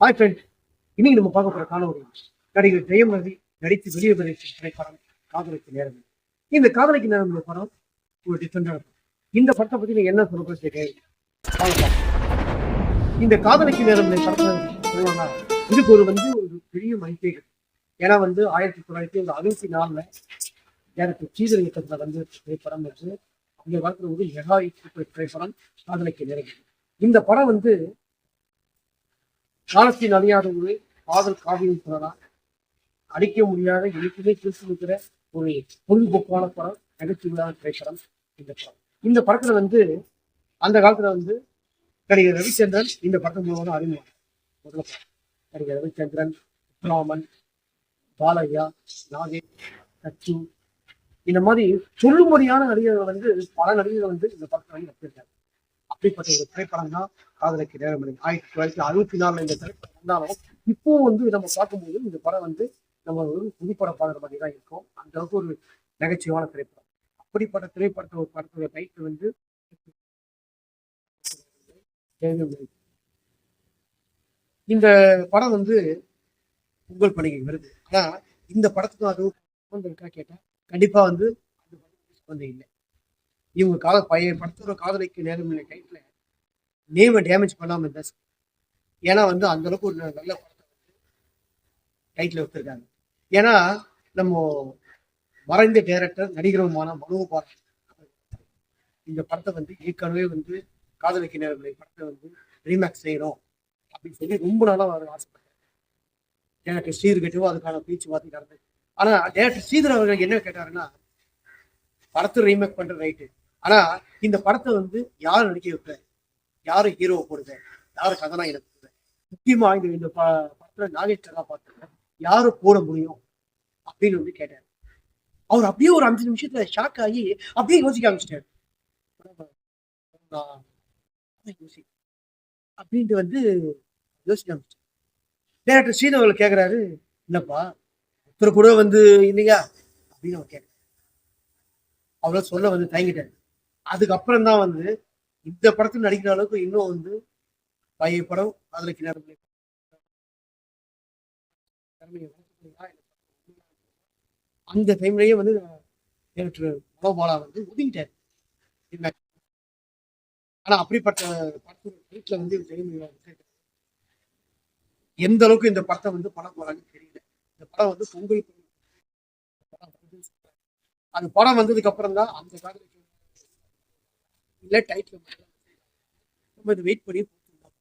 Hi friend இன்னைக்கு நம்ம பார்க்க போற காணொலி நடிகர் ஜெயம் ரவி நடித்து வெளியே வெளியிட்ட திரைப்படம் காதலிக்கு நேரம் இந்த காதலிக்கு நேரம் இந்த படம் ஒரு டிஃப்ரெண்டான இந்த படத்தை பத்தி நீங்க என்ன சொல்ல கேட்க இந்த காதலிக்கு நேரம் இந்த படத்தை இதுக்கு ஒரு வந்து ஒரு பெரிய மதிப்பீடு ஏன்னா வந்து ஆயிரத்தி தொள்ளாயிரத்தி அறுபத்தி நாலுல எனக்கு சீதர் இயக்கத்துல வந்து திரைப்படம் என்று அந்த காலத்துல ஒரு மெகா திரைப்படம் காதலிக்கு நேரம் இந்த படம் வந்து காலத்தின் அழியாத ஒரு காதல் காவியம் சொல்லலாம் அடிக்க முடியாத எனக்குமே திருச்சி ஒரு பொழுதுபோக்கான படம் நகைச்சுவையான திரைப்படம் இந்த படம். இந்த படத்துல வந்து அந்த காலத்துல வந்து நடிகர் ரவிச்சந்திரன் இந்த படத்தின் மூலமாக அறிமுகம். முதல்ல நடிகர் ரவிச்சந்திரன் ராமன் பாலையா நாகேஷ் சச்சு. இந்த மாதிரி சொல்லும்படியான நடிகர்கள் வந்து பல நடிகர்கள் வந்து இந்த படத்தை வந்து நடிச்சிருக்காங்க. அப்படிப்பட்ட ஒரு திரைப்படம் தான் காதலுக்கு நேரம் இல்லை. ஆயிரத்தி தொள்ளாயிரத்தி அறுபத்தி நாலுல இந்த திரைப்படம் வந்தாலும் இப்போ வந்து நம்ம பார்க்கும்போது இந்த படம் வந்து நம்ம ஒரு புதுப்படம் பார்க்குற மாதிரி தான் இருக்கும். அந்த அளவுக்கு ஒரு நகைச்சுவான திரைப்படம். அப்படிப்பட்ட திரைப்படத்தை ஒரு படத்தோட டைட்டில் வந்து இந்த படம் வந்து பொங்கல் பண்டிகை வருது. ஆனா இந்த படத்துக்கும் அதுவும் இருக்கா கேட்டா கண்டிப்பா வந்து வந்து இல்லை. இவங்க கால பழைய படத்தோட காதலிக்கு நேரம் இல்லை டைட்டில் நேமை டேமேஜ் பண்ணாமல் இருந்தால் ஏன்னா வந்து அந்த அளவுக்கு ஒரு நல்ல படத்தை வந்து டைட்டில் வச்சிருக்காங்க. ஏன்னா நம்ம மறைந்த டேரக்டர் நடிகருமான மனோபால் இந்த படத்தை வந்து ஏற்கனவே வந்து காதலிக்கு நேரங்களை படத்தை வந்து ரீமேக் செய்யணும் அப்படின்னு சொல்லி ரொம்ப நாளாக அவர் ஆசைப்பட்டார். டேரக்டர் ஸ்ரீர்கிட்டவோ அதுக்கான பேச்சுவார்த்தை நடந்தது ஆனால் டேரக்டர் ஸ்ரீதர் அவர்கள் என்ன கேட்டாருன்னா படத்தை ரீமேக் பண்ணுற ரைட்டு ஆனால் இந்த படத்தை வந்து யார் நடிக்க வைப்ப யாரு ஹீரோ போடுது யாரு கதாநாயகனை போடுது முக்கியமா இந்த இந்த ப- படத்துல நாகேஷ்டரா கதாபாத்திரம் யாரு போட முடியும்? அப்படின்னு வந்து கேட்டார். அவர் அப்படியே ஒரு அஞ்சு நிமிஷத்துல ஷாக் ஆகி அப்படியே யோசிக்க ஆரம்பிச்சிட்டாரு. யோசி அப்படின்ட்டு வந்து யோசிக்க ஆரம்பிச்சிட்டார். டேரக்டர் ஸ்ரீதவர்கள் கேக்குறாரு இல்லைப்பா ஒருத்தர் கூட வந்து இல்லையா? அப்படின்னு அவர் கேட்குறாரு அவரை சொல்ல வந்து தயங்கிட்டாரு. அதுக்கப்புறம் தான் வந்து இந்த படத்துல நடிக்கிற அளவுக்கு இன்னும் வந்து பழைய படம் அதுல கிணறு அந்த டைம்லயே வந்து டேரக்டர் மனோபாலா வந்து ஒதுங்கிட்டார். ஆனா அப்படிப்பட்ட படத்தோட வீட்டுல வந்து ஜெயம் எந்த அளவுக்கு இந்த படத்தை வந்து படம் போறாங்கன்னு தெரியல. இந்த படம் வந்து பொங்கல் அது அந்த படம் வந்ததுக்கு அப்புறம் தான் அந்த காலத்துல இல்லை டைட்டில் நம்ம இது வெயிட் பண்ணி போட்டுருந்தோம்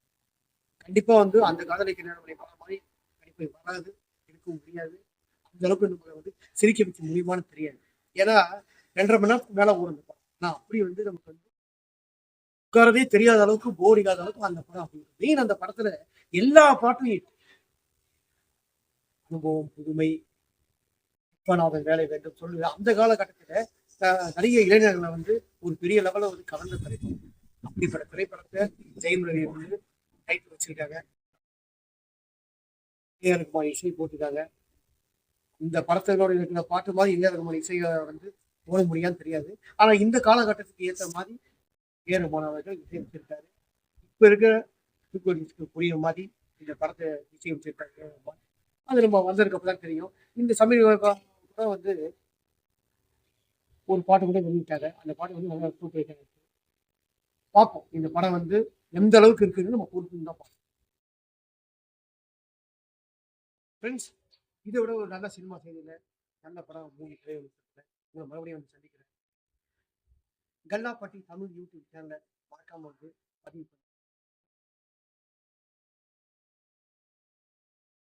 கண்டிப்பா வந்து அந்த காதலிக்கு நேரம் மாதிரி கண்டிப்பாக வராது. எடுக்க முடியாது. அந்த அளவுக்கு நம்ம வந்து சிரிக்க வைக்க முடியுமான்னு தெரியாது. ஏன்னா ரெண்டரை மணி நேரத்துக்கு மேல ஓடும் படம். நான் அப்படி வந்து நமக்கு வந்து உட்காரவே தெரியாத அளவுக்கு போர் இல்லாத அளவுக்கு அந்த படம் அப்படி மெயின் அந்த படத்துல எல்லா பாட்டும் அனுபவம் புதுமை விஸ்வநாதன் வேலை வேண்டும் சொல்லு அந்த காலகட்டத்தில் நிறைய இளைஞர்களை வந்து ஒரு பெரிய லெவலில் வந்து கலந்த திரைப்படம். அப்படிப்பட்ட திரைப்படத்தை ஜெயம் ரவி வந்து டைட்டில் வச்சிருக்காங்க. ஏஆர் ரகுமான் இசை போட்டிருக்காங்க. இந்த படத்தினோட இருக்கிற பாட்டு மாதிரி ஏஆர் ரகுமான் இசையை வந்து போட முடியான்னு தெரியாது. ஆனா இந்த காலகட்டத்துக்கு ஏற்ற மாதிரி ஏஆர் ரகுமான் அவர்கள் இசை வச்சிருக்காரு. இப்ப இருக்கிற தூக்குவடிக்கு புரிய மாதிரி இந்த படத்தை இசை வச்சிருக்காரு அது நம்ம வந்ததுக்கு அப்புறம் தான் தெரியும். இந்த சமீப கூட வந்து ஒரு பாட்டு கூட வெளியிட்டாங்க அந்த பாட்டு வந்து நல்லா தூக்கிட்டாங்க பார்ப்போம். இந்த படம் வந்து எந்த அளவுக்கு இருக்குன்னு நம்ம பொறுத்து தான் பார்ப்போம். ஃப்ரெண்ட்ஸ் இதை விட ஒரு நல்ல சினிமா செய்தியில் நல்ல படம் மூவி ட்ரைவர் உங்களை மறுபடியும் வந்து சந்திக்கிறேன். கல்லாப்பட்டி தமிழ் யூடியூப் சேனலை மறக்காம வந்து பதிவு